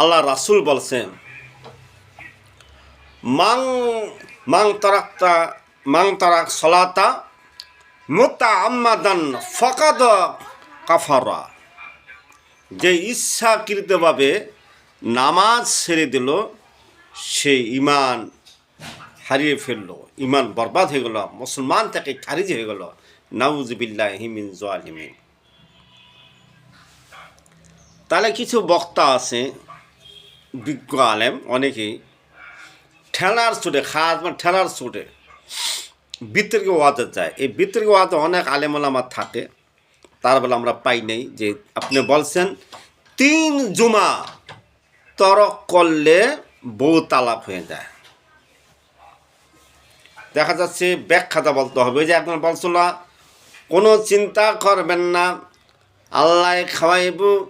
আল্লাহ রাসুল বলছেন, মাং মাং তারাক্তা, মাং তারাক সলাতা মোতা আম্মাদান ফকাদ কাফারা। যে ইচ্ছাকৃতভাবে নামাজ ছেড়ে দিল, সে ইমান হারিয়ে ফেলল ইমান বরবাদ হয়ে গেল, মুসলমান থেকে খারিজ হয়ে গেল। নাউজবিল্লাহ হিমিন জোয়ালিমিন তাহলে কিছু বক্তা আছে বিজ্ঞ আলেম অনেকেই। ঠেলার চোটে, খাস মানে ঠেলার চোটে। বিতর্কে ওয়াদে যায় এই বিতর্কে ওয়াদে অনেক আলেম আমার থাকে। তার বেলা আমরা পাই নাই যে আপনি বলছেন, তিন জুমা তরক করলে বউ তালাপ হয়ে যায়। দেখা যাচ্ছে ব্যাখ্যাটা বলতে হবে। যে একজন বলছিল, কোনো চিন্তা করবেন না, আল্লাহ খাওয়াইব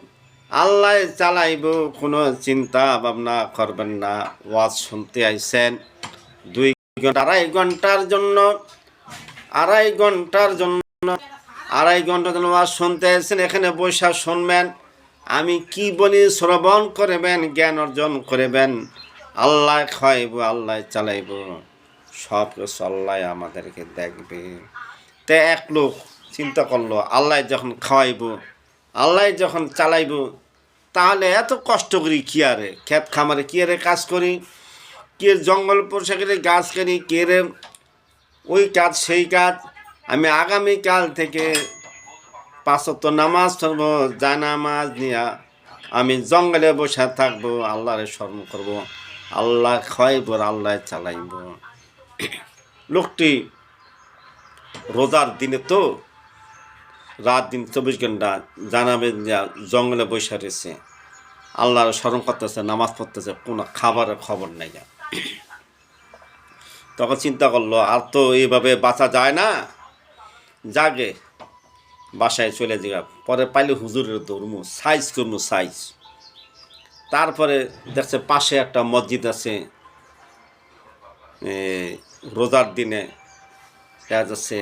আল্লাহ চালাইব, কোনো চিন্তা ভাবনা করবেন না। ওয়াজ শুনতে আইসেন, দুই ঘণ্টা, আড়াই ঘণ্টার জন্য, আড়াই ঘণ্টার জন্য, আড়াই ঘণ্টার জন্য ওয়াজ শুনতে আইসেন, এখানে বৈশা শুনবেন, আমি কি বলি শ্রবণ করবেন, জ্ঞান অর্জন করবেন, আল্লাহ খাইব, আল্লাহ চালাইব, সব কিছু আল্লাহ আমাদেরকে দেখবে। তে এক লোক চিন্তা করল, আল্লাহ যখন খাওয়াইব আল্লাহ যখন চালাইব, তাহলে এত কষ্ট করি কি আরে, ক্ষেত খামারে কি আরে কাজ করি? কে জঙ্গল পোশাকের গাছ করি কে রে ওই কাজ, সেই কাজ। আমি আগামীকাল থেকে পাঁচত নামাজ ধরবো জানামাজ নিয়া আমি জঙ্গলে বসে থাকব, আল্লাহরে স্মরণ করব, আল্লাহ খাইব আল্লাহ চালাইব। লোকটি রোজার দিনে তো রাত দিন চব্বিশ ঘণ্টা জানাবে যে জঙ্গলে বসে রয়েছে। আল্লাহর স্মরণ করতেছে, নামাজ পড়তেছে, কোনো খাবারের খবর নেই। তখন চিন্তা করল, আর তো এইভাবে বাঁচা যায় না। জাগে বাসায় চলে যাওয়া পরে পাইলে হুজুরের দৌড়মু সাইজ করমু সাইজ তারপরে দেখছে পাশে একটা মসজিদ আছে। রোজার দিনে দেখা যাচ্ছে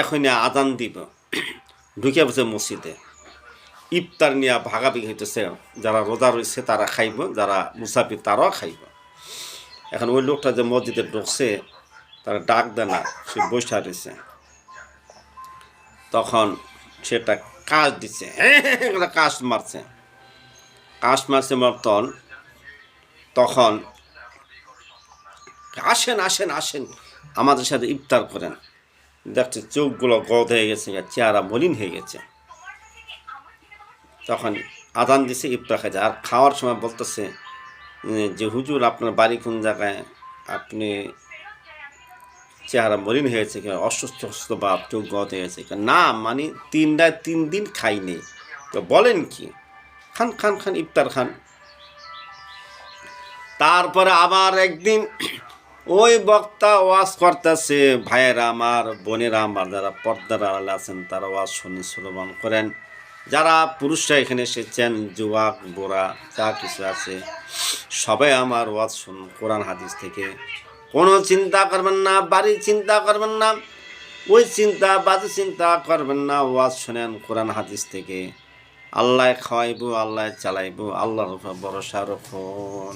এখনই আজান দিব। ঢুকে বসে মসজিদে। ইফতার নিয়ে ভাগাভাগি হইতেছে, যারা রোজা রয়েছে তারা খাইব, যারা মুসাফির তারাও খাইব। এখন ওই লোকটা যে মসজিদে ঢুকছে, তারা ডাক দেয় না, সে বৈশা রয়েছে। তখন সেটা কাজ দিচ্ছে একটা কাজ মারছে। কাজ মারছে মতন, তখন আসেন আসেন আসেন, আমাদের সাথে ইফতার করেন। দেখছে চোখগুলো গদ হয়ে গেছে চেহারা মলিন হয়ে গেছে। তখন আদান দিছে, ইফতার খাইছে। আর খাওয়ার সময় বলতেছে যে, হুজুর, আপনার বাড়ি কোন জায়গায়? আপনি চেহারা মলিন হয়েছে কিনা অসুস্থ অসুস্থ বা চোখ গত হয়েছে? না মানে তিনটায় তিন দিন খাইনি। তো বলেন কি? খান খান খান, ইফতার খান। তারপরে আবার একদিন ওই বক্তা ওয়াজ করতেছে, ভাইয়েরা আমার, বোনেরা আমার, যারা পর্দার আড়ালে আছেন, তারা ওয়াজ শুনে শ্রবণ করেন। যারা পুরুষরা এখানে এসেছেন, যুবক বোরা যা কিছু আছে, সবাই আমার ওয়াজ শুন, কোরআন হাদিস থেকে। কোনো চিন্তা করবেন না, বাড়ি চিন্তা করবেন না, ওই চিন্তা, বাজে চিন্তা করবেন না, ওয়াজ শোনেন কোরআন হাদিস থেকে। আল্লাহ খাওয়াইব, আল্লাহ চালাইব, আল্লাহর ভরসা রাখুন।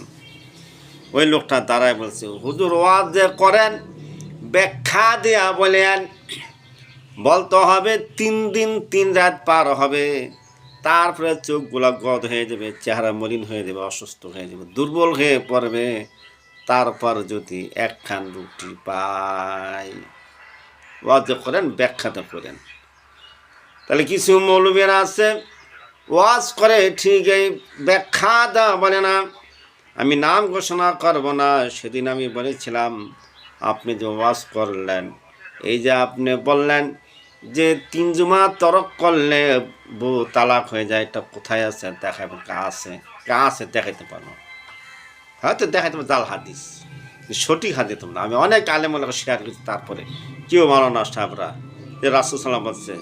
ওই লোকটা দাঁড়ায় বলছে, হুজুর ওয়াজ যে করেন, ব্যাখ্যা দেয়া বলেন, বলতে হবে তিন দিন তিন রাত পার হবে। তারপরে চোখগুলো গদ হয়ে যাবে, চেহারা মলিন হয়ে যাবে, অসুস্থ হয়ে যাবে, দুর্বল হয়ে পড়বে। তারপর যদি একখান রুটি পাই ওয়াজ করেন, ব্যাখ্যাটা করেন। তাহলে কিছু মৌলবীরা আছে, ওয়াজ করে ঠিক এই ব্যাখ্যা দেওয়া বলে না। আমি নাম ঘোষণা করব না, সেদিন আমি বলেছিলাম, আপনি যে ওয়াজ করলেন, এই যে আপনি বললেন যে তিন জুমা তরক করলে বউ তালাক হয়ে যায়, এটা কোথায় আছে? দেখাবে কা আছে কা আছে দেখাইতে পারব। হয়তো দেখাইতে পারব, জাল হাদিস। সঠিক হাদিস তোমরা আমি অনেক আলেমুল্লাহ শেয়ার করছি তারপরে। কেউ মানো না সাহেবরা, যে রাসুল সাল্লাম বলছে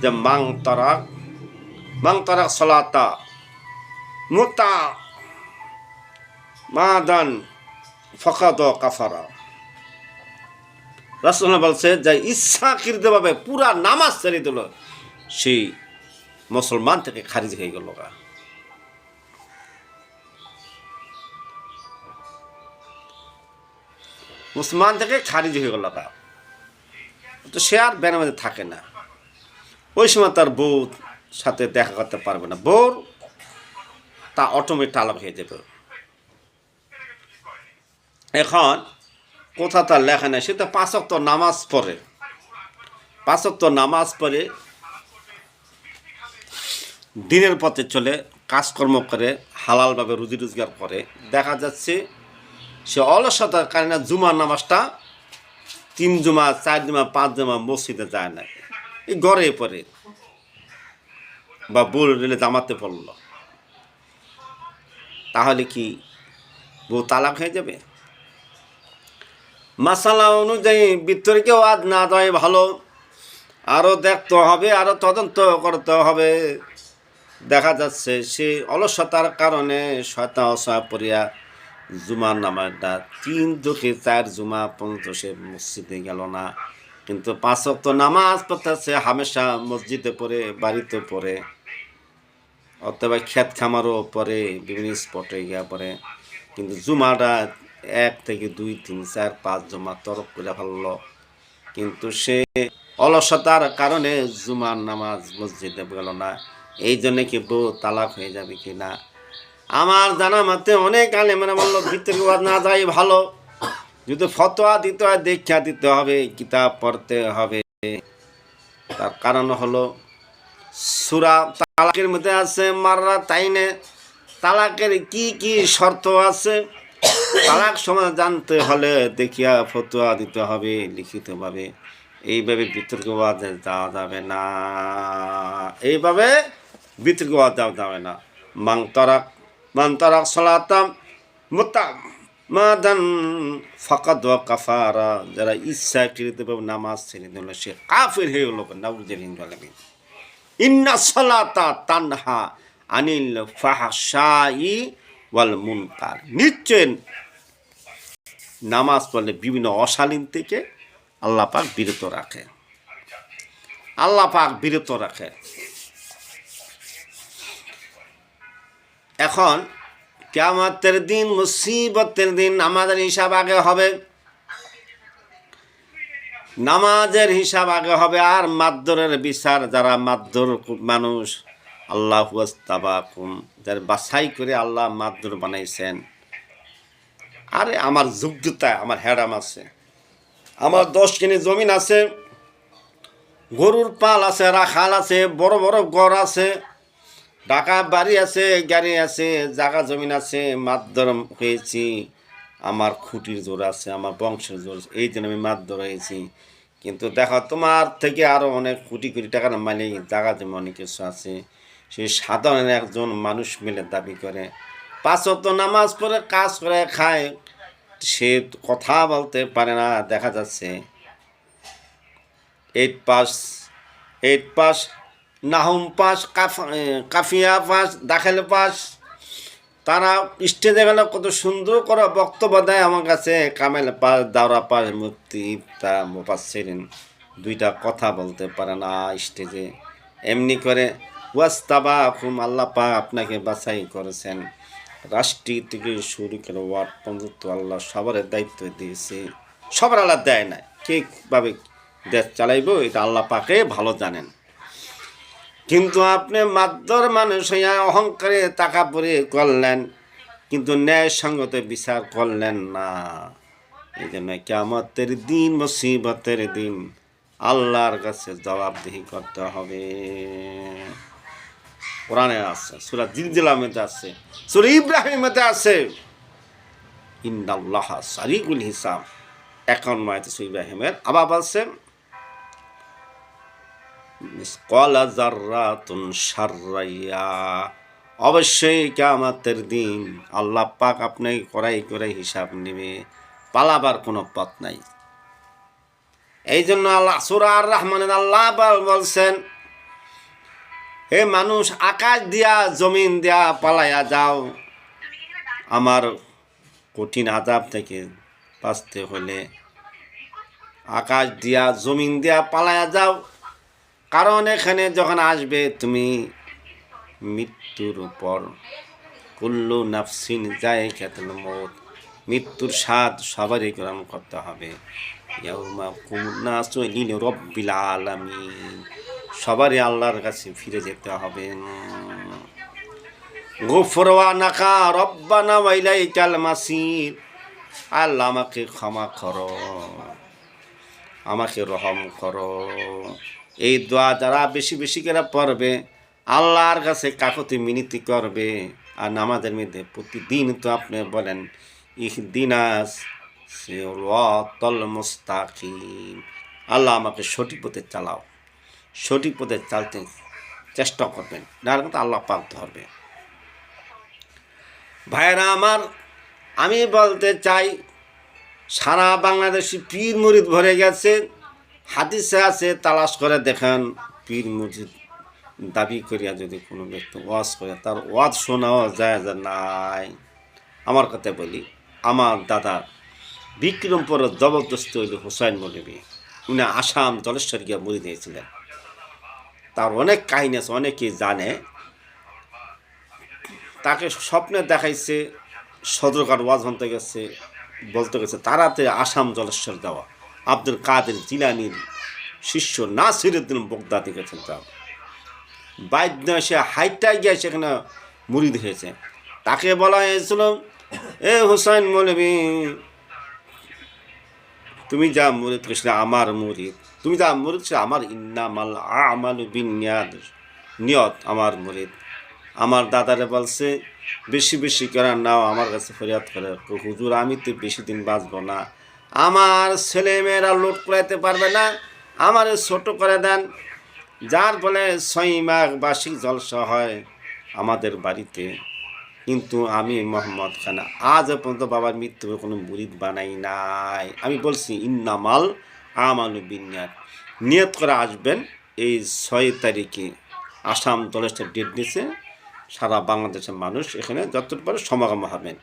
যে, মাং তরাক মাং তরাক সলাতা, মুতা মা দান ফকাদ কাফারা। রাসুল বলছে, যে ইচ্ছাকৃতভাবে পুরা নামাজ ছেড়ে দিল, সেই মুসলমান থেকে খারিজ হয়ে গেল মুসলমান থেকে খারিজ হয়ে গেল তো সে আর বেনামাজে থাকে না। ওই সময় তার বউ সাথে দেখা করতে পারবে না। বউর তা অটোমেটিক আলাপ হয়ে যাবে। এখন কোথা তার লেখা নেই? সে তো পাঁচক নামাজ পড়ে। পাঁচক নামাজ পড়ে, দিনের পথে চলে, কাজকর্ম করে, হালালভাবে রুজি রোজগার করে। দেখা যাচ্ছে, সে অলসতার কারণে জুমার নামাজটা তিন জুমা, চার জুমা, পাঁচ জুমা মসজিদে যায় না এই গড়ে পড়ে। বা বউ রেলে জামাতে পড়ল। তাহলে কি বউ তালাক হয়ে যাবে? মাসালা অনুযায়ী বিতর্কে আজ না দেয় ভালো। আরও দেখতে হবে আরও তদন্ত করতে হবে। দেখা যাচ্ছে সে অলসতার কারণে শয়তা অসহায় পড়িয়া জুমার নামাজটা তিন দুঃখে চার জুমা পর্যন্ত সে মসজিদে গেল না। কিন্তু পাঁচ ওয়াক্ত নামাজ পড়তেছে, হামেশা মসজিদে পড়ে, বাড়িতে পড়ে, অথবা ক্ষেত খামারও পরে বিভিন্ন স্পটে গিয়া পরে কিন্তু জুমাটা এক থেকে দুই, তিন, চার, পাঁচ জমা তরফ করে ফেলল। কিন্তু সে অলসতার কারণে জুমার নামাজ মসজিদে গেল না। এই জন্যে কি বউ তালাক হয়ে যাবে কি না? আমার জানা মতে অনেক আলে মানে বলল, ভিতরে না যাই ভালো। যদি ফতোয়া দিতে হয়, দীক্ষা দিতে হবে, কিতাব পড়তে হবে। তার কারণ হলো, সুরা তালাকের মধ্যে আছে, মাররা তাইনে তালাকের কি কি শর্ত আছে? তালাক সময় জানতে হলে দেখিয়া ফতোয়া দিতে হবে, লিখিতভাবে। এইভাবে বিতর্কবাদে যাওয়া যাবে না। এইভাবে বিতর্কবাদ যাওয়া যাবে না। মাং তরাক, মান তরাক সলাতাম মোতা মাদান ফাকাদ কাফারা। যারা ইচ্ছাকৃতভাবে নামাজ ছেড়ে দিল, সে কাফের হয়ে গেল। নাউজের হিন্দু ইন্না সলাতা তানহা আনিল ফাহাশাই ওয়াল মুনকার নিশ্চয় নামাজ পড়লে বিভিন্ন অশালীন থেকে আল্লাহ পাক বিরত রাখে। আল্লাহ পাক বিরত রাখে। এখন কেমতের দিন, মুসিবতের দিন আমাদের হিসাব আগে হবে। নামাজের হিসাব আগে হবে। আর মাদ্দরের বিচার, যারা মাদ্দর মানুষ আল্লাহ হুয়াস্তাবাকুম যারা বাছাই করে আল্লাহ মাদ্দর বানাইছেন। আরে আমার যোগ্যতা, আমার হ্যাডাম আছে। আমার দশ কিনি জমিন আছে, গরুর পাল আছে, রাখাল আছে, বড় বড় গড় আছে, ঢাকা বাড়ি আছে, গাড়ি আছে, জাগা জমিন আছে মাদ্দর হয়েছি। আমার খুঁটির জোর আছে, আমার বংশের জোর আছে, এই জন্য আমি মাদ্দর হয়েছি। কিন্তু দেখো, তোমার থেকে আরও অনেক কোটি কোটি টাকার মালিক, জাগা জমি অনেক কিছু আছে। সে সাধারণ একজন মানুষ মিলে দাবি করে। পাঁচত নামাজ পড়ে, কাজ করে, খায়। সে কথা বলতে পারে না, দেখা যাচ্ছে। এইট পাস এইট পাস, নাহম পাস কাফিয়া পাস, দাখেল পাস। তারা স্টেজে গেলে, কত সুন্দর করে বক্তব্য দেয় আমার কাছে। কামেল পাস, দাওরা পাস মুক্তি তারা মোপাস দুইটা কথা বলতে পারে না স্টেজে। এমনি করে ওয়াস্তাবা খুম আল্লাহ আপনাকে বাছাই করেছেন। রাষ্ট্রীয় থেকে শুরু করে ওয়ার্ড পর্যন্ত আল্লাহ সবার দায়িত্ব দিয়েছে। সবার আল্লাহ দেয় না কে দেশ চালাইব, এটা আল্লাহ পাকে ভালো জানেন। কিন্তু আপনি মাদ্দর মানুষ হইয়া অহংকারে টাকা পরে করলেন, কিন্তু ন্যায় সঙ্গত বিচার করলেন না। এই জন্য কেমতের দিন, মুসিবতের দিন আল্লাহর কাছে জবাবদিহি করতে হবে। কোরআনে আছে, সুরা জিলজিলামেতে আছে, সুরা ইব্রাহিমেতে আছে। ইন্দাল্লাহ সারিকুল হিসাব। একান্ন মায়তে সুরা ইব্রাহিমের আবার আছে। অবশ্যই কেমাতের দিন আল্লাহ পাক আপনি করাই করে হিসাব নেবে, পালাবার কোনো পথ নাই। এই জন্য আল্লাহ সুরা আর রহমানের আল্লাহ বলছেন হে মানুষ, আকাশ দিয়া, জমিন দিয়া পালাইয়া যাও। আমার কঠিন আজাব থেকে বাঁচতে হলে আকাশ দিয়া, জমিন দিয়া পালাইয়া যাও। কারণ এখানে যখন আসবে তুমি মৃত্যুর উপর। কুল্লু নাফসিন যায় খেতল মত। মৃত্যুর স্বাদ সবারই গ্রহণ করতে হবে। ইয়াউমা কুমনাসু রব্বিল আলামিন। সবারই আল্লাহর কাছে ফিরে যেতে হবে। গোফরওয়ানাকা রব্বানা ওয়াইলাইকাল মাসির। আল্লাহ আমাকে ক্ষমা করো, আমাকে রহম করো। এই দোয়া যারা বেশি বেশি করে পড়বে, আল্লাহর কাছে কাকতি মিনতি করবে। আর নামাজের মধ্যে প্রতিদিন তো আপনি বলেন, ইহ দিনাস তল মুস্তাকিম। আল্লাহ আমাকে সঠিক পথে চালাও। সঠিক পথে চালতে চেষ্টা করবেন। না হলে কিন্তু আল্লাহ পাক ধরবে। ভাইরা আমার, আমি বলতে চাই, সারা বাংলাদেশি পীর মুরিদ ভরে গেছে। হাদিসে আছে, তালাশ করে দেখেন, পীর মুরিদ দাবি করিয়া যদি কোনো ব্যক্তি ওয়াজ করে, তার ওয়াজ শোনাও যায় যে নাই। আমার কথা বলি, আমার দাদা বিক্রমপুরের জবরদস্ত হইল হুসাইন মৌলবী। উনি আসাম জলেশ্বর গিয়া মরি দিয়েছিলেন। তার অনেক কাহিনী আছে, অনেকেই জানে। তাকে স্বপ্নে দেখাইছে সদরকার ওয়াজ হতে গেছে, বলতে গেছে, তারাতে আসাম জলেশ্বর দেওয়া। আব্দুল কাদের জিলানির শিষ্য নাসিরুদ্দিন বগদাদি গেছেন তার। বাইদ্য সে হাইটায় গিয়ে সেখানে মুড়ি হয়েছে তাকে বলা হয়েছিল, এ হুসাইন মৌলবী, তুমি যা মুরিদ কৃষ্ণ আমার মুরিদ তুমি যা মুরিদ, সে আমার ইন্নামাল আমালু বিনিয়াদ। নিয়ত আমার মুরিদ। আমার দাদারে বলছে, বেশি বেশি করে নাও, আমার কাছে ফরিয়াদ করে হুজুর, আমি তো বেশি দিন বাঁচবো না। আমার ছেলে মেয়েরা লোড করাইতে পারবে না। আমার ছোট করে দেন। যার ফলে ছয় মাঘ বার্ষিক জলসা হয় আমাদের বাড়িতে। কিন্তু আমি মোহাম্মদ খান, আজ পর্যন্ত বাবার মৃত্যু কোনো মুরিদ বানাই নাই। আমি বলছি, ইন্নামাল আমানু বিনিয়াদ নিয়ত করে আসবেন। এই ছয় তারিখে আসাম দলের ডেট দিয়েছে। সারা বাংলাদেশের মানুষ এখানে যতটুকু সমাগম হবেন।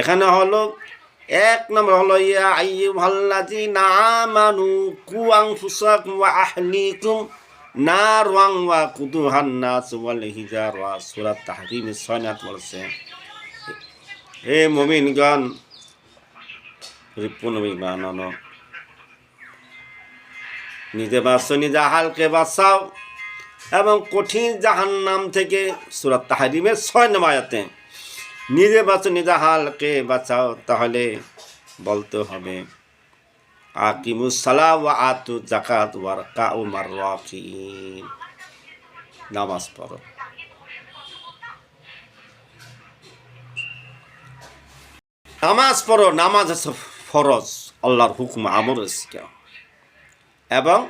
এখানে হলো এক নম্বর হলো, ইয়া আইয়ু ভাল্লাজি না মানু কুয়াং ফুসাক ওয়া আহলিকুম নার ওয়াং ওয়া কুদুহান নাস ওয়াল হিজার। ওয়া সূরাত তাহরিম সয়নাত বলছে হে মুমিনগণ রিপুন বিমানন নিজে বাঁচো, নিজে হালকে বাঁচাও। এবং কঠিন জাহান্নাম থেকে সুরাত তাহারিমের ছয় নমায়াতে নিজে বাঁচো, নিজে হালকে বাঁচাও, তাহলে বলতে হবে আকিমুসালা ওয়া আতু জাকাত ওয়ার কা ও মার নামাজ পড়ো। নামাজ পড়ো, নামাজ ফরজ, আল্লাহর হুকুম আমর এবং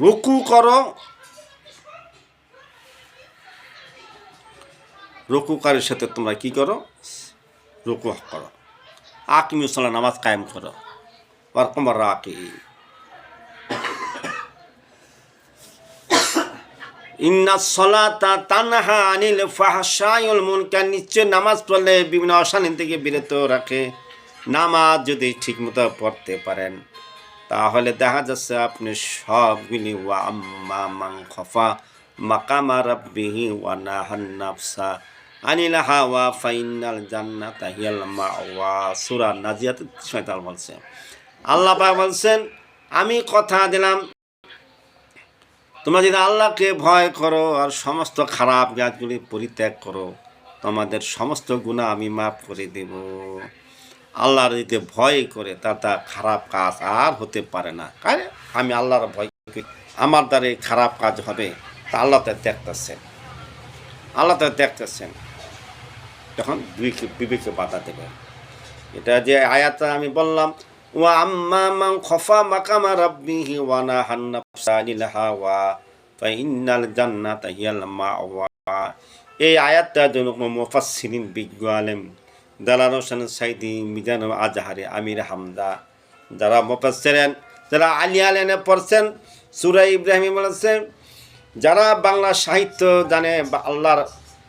রুকু করো। রুকুকারের সাথে তোমরা কি করো? রুকু করো। আকিমি সাল্লাহ নামাজ কায়েম করো। ওরকম রাকি ইন্না সলাতা তানহা আনিল ফাহশায়ুল মুনকার, নিশ্চয় নামাজ পড়লে বিভিন্ন অশান্তি থেকে বিরত রাখে। নামাজ যদি ঠিকমতো পড়তে পারেন। তাহলে দেখা যাচ্ছে আপনি সবগুলি ওয়া আম্মা মাং খফা মাকামা রাব্বিহি ওয়া নাহান নাফসা আনিল হাওয়া ফাইনাল জান্নাত হিয়াল মাওয়া। সূরা নাজিয়াত 46 বলছে। আল্লাহ পাক বলছেন, আমি কথা দিলাম, তোমরা যদি আল্লাহকে ভয় করো আর সমস্ত খারাপ কাজগুলি পরিত্যাগ করো, তোমাদের সমস্ত গুণা আমি মাফ করে দেব। আল্লাহর যদি ভয় করে তার তা খারাপ কাজ আর হতে পারে না। কারে আমি আল্লাহর ভয় করি। আমার দ্বারা খারাপ কাজ হবে, তা আল্লাহ তাই দেখতেছেন। আল্লাহ তাই দেখতেছেন। তখন দুইকে বিবেকে বাধা দেবে এটা যে আয়াতটা আমি বললাম, ওয়া আম্মা মান খফা মাকামা রাব্বিহি ওয়া নাহান নাফসা আনিল হাওয়া, ফা ইন্নাল জান্নাতা হিয়াল মাওয়া। এই আয়াতটা জন্য মুফাসসিরিন, বিজ্ঞ আলেম দালাল হোসেন সাইদি মিজান আজহারি আমির হামদা যারা মুফাসসিরেন যারা আলী আলেনে পড়ছেন সূরা ইব্রাহিম বলেছেন যারা বাংলা সাহিত্য জানে বা আল্লাহর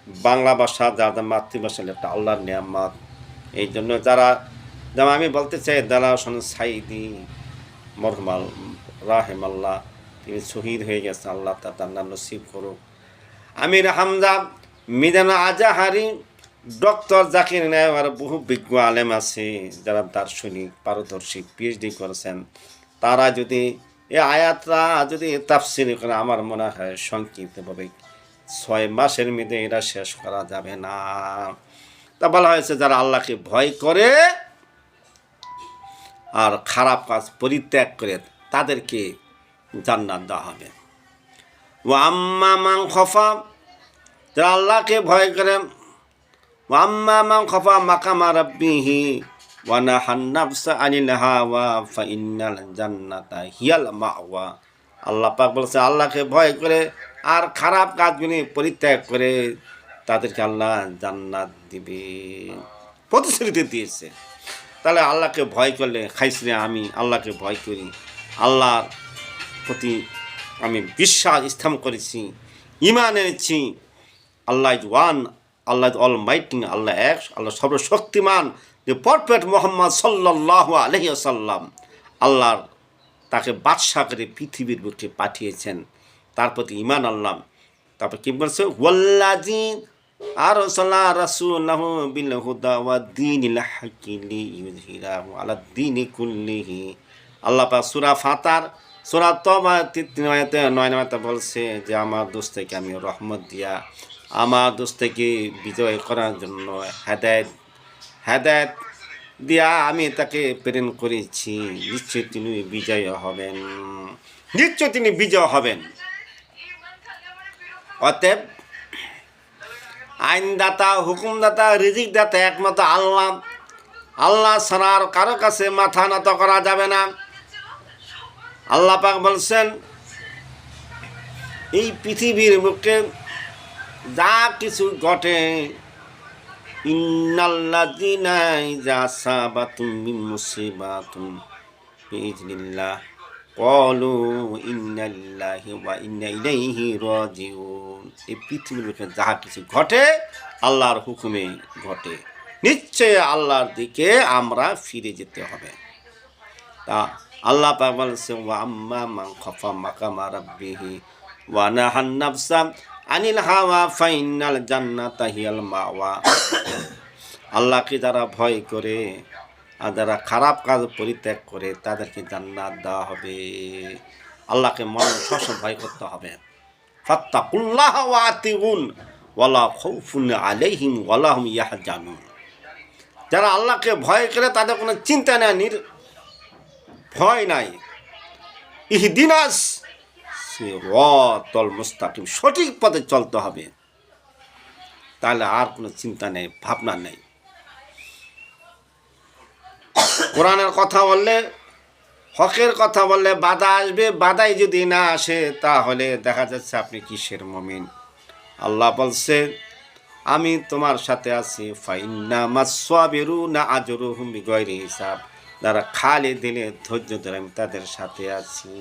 বাংলা ভাষা যারা মাতৃভাষা একটা আল্লাহর নিয়ামত এই জন্য যারা যেমন আমি বলতে চাই দালা হোসেন সাইদি মরহমাল রাহেম আল্লাহ তিনি শহীদ হয়ে গেছেন আল্লাহ তার নাম নসিব করুক. আমির হামজা মিজানা আজাহারি ডক্টর জাকির নায়ক আর বহু বিজ্ঞ আলেম আছে, যারা দার্শনিক, পারদর্শী পিএইচডি করেছেন। তারা যদি এই আয়াতরা যদি তাফসির করে, আমার মনে হয় সংক্ষিপ্তভাবে ছয় মাসের মধ্যে এটা শেষ করা যাবে না। তা বলা হয়েছে, যারা আল্লাহকে ভয় করে আর খারাপ কাজ পরিত্যাগ করে, তাদেরকে জান্নাত দেওয়া হবে। ও আম্মা মাং খফা, যারা আল্লাহকে ভয় করে মাওয়া আল্লাহ পাক বলছে, আল্লাহকে ভয় করে আর খারাপ কাজগুলি পরিত্যাগ করে তাদেরকে আল্লাহ জান্নাত দিবে। প্রতিশ্রুতি দিয়েছে। তাহলে আল্লাহকে ভয় করলে খাইসরে আমি আল্লাহকে ভয় করি। আল্লাহর প্রতি আমি বিশ্বাস স্থাপন করেছি ইমান এনেছি। আল্লাহ ওয়ান আল্লাহ অল মাইটিং আল্লাহ এক, আল্লাহ সর্বশক্তিমান, যে পরফেক্ট মোহাম্মদ সাল্লাহ আলহি আসাল্লাম আল্লাহর তাকে বাদশাহ করে পৃথিবীর বুকে পাঠিয়েছেন। তার প্রতি ইমান আল্লাহ তারপর কি বলছে? ওয়াল্লাজি আর সাল্লাহ বিল ওয়া আল্লাহ পাক সূরা ফাতার, সূরা আয়াতে নয় নম্বরে বলছে যে, আমার দোস্তকে আমি রহমত দিয়া আমার দোষ থেকে বিজয় করার জন্য হেদায়ত হেদায়ত দিয়া আমি তাকে প্রেরণ করেছি। নিশ্চয় তিনি বিজয় হবেন। নিশ্চয় তিনি বিজয় হবেন। অতএব আইনদাতা, হুকুমদাতা রিজিক দাতা একমাত্র আল্লাহ। আল্লাহ আর কারও কাছে মাথা নত করা যাবে না। আল্লাহ পাক বলছেন, এই পৃথিবীর বুকে যা কিছু ঘটে কলু পৃথিবীর কিছু ঘটে, আল্লাহর হুকুমে ঘটে। নিশ্চয় আল্লাহর দিকে আমরা ফিরে যেতে হবে। তা আল্লাহ পাক বলছে ওয়া আম্মা মান খাফা মাকামা রাব্বিহি ওয়া আনিল হাওয়া ফাইনাল জান্নাতা হিয়াল মাওয়া। আল্লাহকে যারা ভয় করে আর যারা খারাপ কাজ পরিত্যাগ করে, তাদেরকে জান্নাত দেওয়া হবে। আল্লাহকে মন সবসময় ভয় করতে হবে। ফাত্তাকুল্লাহ ওয়া আতিউন ওয়ালা খাউফুন আলাইহিম, ওয়ালা হুম ইয়াহজানুন। যারা আল্লাহকে ভয় করে, তাদের কোনো চিন্তা নেই ভয় নাই। ইহদিনাস সে রতল মুস্তাকিম, সঠিক পথে চলতে হবে। তাহলে আর কোনো চিন্তা নেই, ভাবনা নেই। কোরআনের কথা বললে, হকের কথা বললে বাধা আসবে, বাধাই যদি না আসে, তাহলে দেখা যাচ্ছে আপনি কিসের মমিন? আল্লাহ বলছে, আমি তোমার সাথে আছি, ফাইন্না মাসওয়াবিরু না আজরু হুম বিগয়রি হিসাব। যারা খালি দিলে ধৈর্য ধরে আমি তাদের সাথে আছি।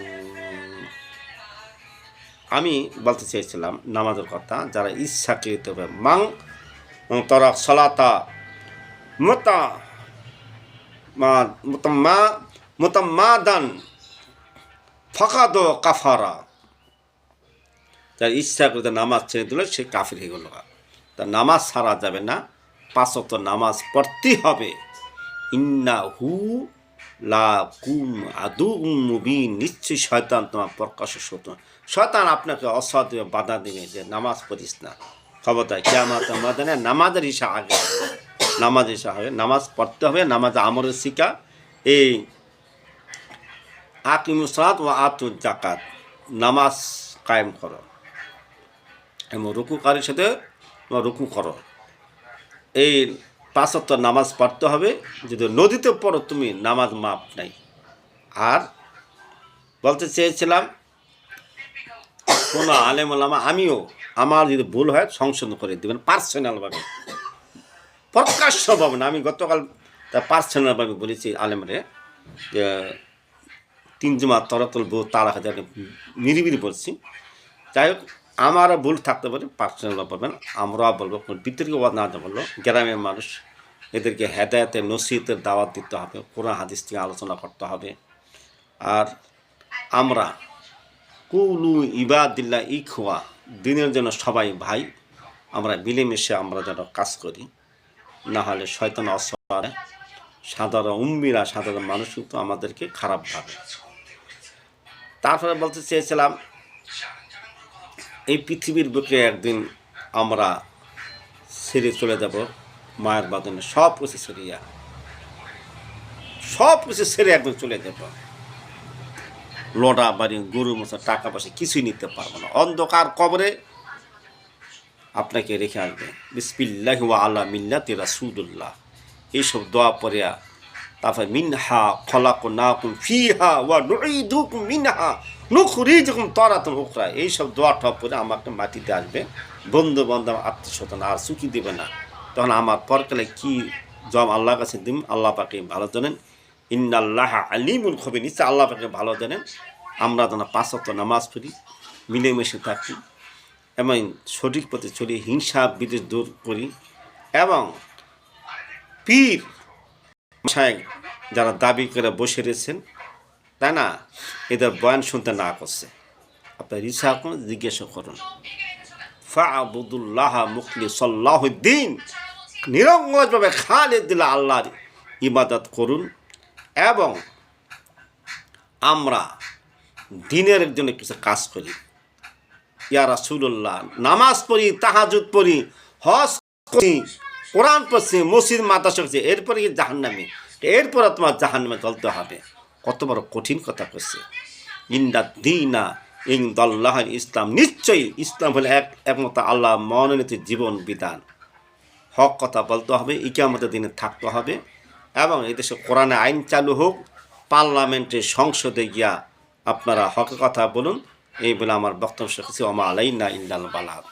আমি বলতে চেয়েছিলাম নামাজের কথা, যারা ইচ্ছাকৃত মাং তরা সলাতা মোতা মোতাম্মা, মোতাম্মাদান, ফকাদ কাফারা। যার ইচ্ছা করে নামাজ ছেড়ে দিল, সে কাফির হয়ে গেল তা নামাজ ছাড়া যাবে না পাঁচত নামাজ পড়তেই হবে। ইন্না হু লা কুম আদু মুবিন, নিশ্চয়ই শয়তান তোমার প্রকাশ সত্য শয়তান আপনাকে অসৎ বাধা দেবে যে নামাজ পড়িস না। খবরদার কেমন মাদানে নামাজের হিসা আগে। নামাজ হিসা হবে, নামাজ পড়তে হবে, নামাজ আমরের শিকা এই আকিমুসাদ ও আতু জাকাত নামাজ কায়েম করো। এবং রুকুকারীর সাথে রুকু করো। এই পাঁচত্ব নামাজ পড়তে হবে, যদি নদীতে পড়ো তুমি নামাজ মাপ নাই। আর বলতে চেয়েছিলাম কোনো আলেম ওলামা, আমিও আমার যদি ভুল হয় সংশোধন করে দেবেন পার্সোনালভাবে প্রকাশ্যভাবে না আমি গতকাল পার্সোনালভাবে বলেছি আলেমরে যে, তিন জমা তরাতল বউ তারা হাজার নিরিবিরি বলছি। যাই হোক আমারও ভুল থাকতে পারে পার্সোনাল বলবেন, আমরাও বলব, কোনো বিতর্ক না বলল গ্রামের মানুষ এদেরকে হেদায়তের নসিহতের দাওয়াত দিতে হবে, কোরআন, হাদিস থেকে আলোচনা করতে হবে। আর আমরা কুলু ইবাদিল্লা ইখওয়া, দিনের জন্য সবাই ভাই, আমরা মিলেমিশে আমরা যেন কাজ করি। না হলে শয়তান অসরে সাধারণ উম্মিরা, সাধারণ মানুষ কিন্তু আমাদেরকে খারাপ ভাবে। তারপরে বলতে চেয়েছিলাম, এই পৃথিবীর বুকে একদিন আমরা ছেড়ে চলে যাব, মায়ের বাদনে সব কিছু ছেড়িয়া সব কিছু ছেড়ে একদম চলে যাব। লোডা বাড়ি গরু মশা টাকা পয়সা কিছুই নিতে পারব না। অন্ধকার কবরে আপনাকে রেখে আসবে। বিসপিল্লাহ আল্লাহ মিল্লাতি রাসুদুল্লাহ এইসব দোয়া পড়িয়া তারপরে মিনহা খলাক নাকুম ফিহা ওয়া নুঈদুকুম মিনহা, নুখরিজুকুম তারাতান উখরা। এইসব দোয়া টপ করে আমাকে মাটিতে আসবে। বন্ধু বান্ধব আত্মীয়স্বজন আর চুকি দেবে না। তখন আমার পরকালে কি জব আল্লাহর কাছে দিম? আল্লাহ পাকে ভালো জানেন। ইন্নাল্লাহ আলিমুল খবি নিশ্চয় আল্লাহ পাকে ভালো জানেন। আমরা যেন পাঁচত্ব নামাজ পড়ি, মিলেমিশে থাকি, এবং সঠিক পথে চলি, হিংসা বিদেশ দূর করি, এবং পীর মশাই যারা দাবি করে বসে রয়েছেন, তাই না? এদের বয়ান শুনতে না করছে। আপনার ইচ্ছা করুন, জিজ্ঞাসা করুন। ফাবুদুল্লাহ মুখলি সাল্লাহদ্দিন নিরঙ্গজভাবে খালেদ দিল্লা আল্লাহর ইবাদত করুন। এবং আমরা দিনের জন্য কিছু কাজ করি। ইয়া রাসুল্লাহ নামাজ পড়ি তাহাজুদ পড়ি, হজ করি, কোরআন পড়ছি, মসজিদ মাতাস করছি, এরপরে জাহান্নামে। এরপরে তোমার জাহান্নামে চলতে হবে। কত বড় কঠিন কথা করছে। ইন্দা দিনা ইংদল্লাহ ইসলাম। নিশ্চয়ই ইসলাম হলে এক একমত আল্লাহ মনোনীত জীবন বিধান। হক কথা বলতে হবে ইকামতের দিনে থাকতে হবে। এবং এদেশে কোরআনে আইন চালু হোক, পার্লামেন্টে সংসদে গিয়া আপনারা হকে কথা বলুন। এই বলে আমার বক্তব্য শেখেছি অমা আলাইনা ইন্দাল বালাদ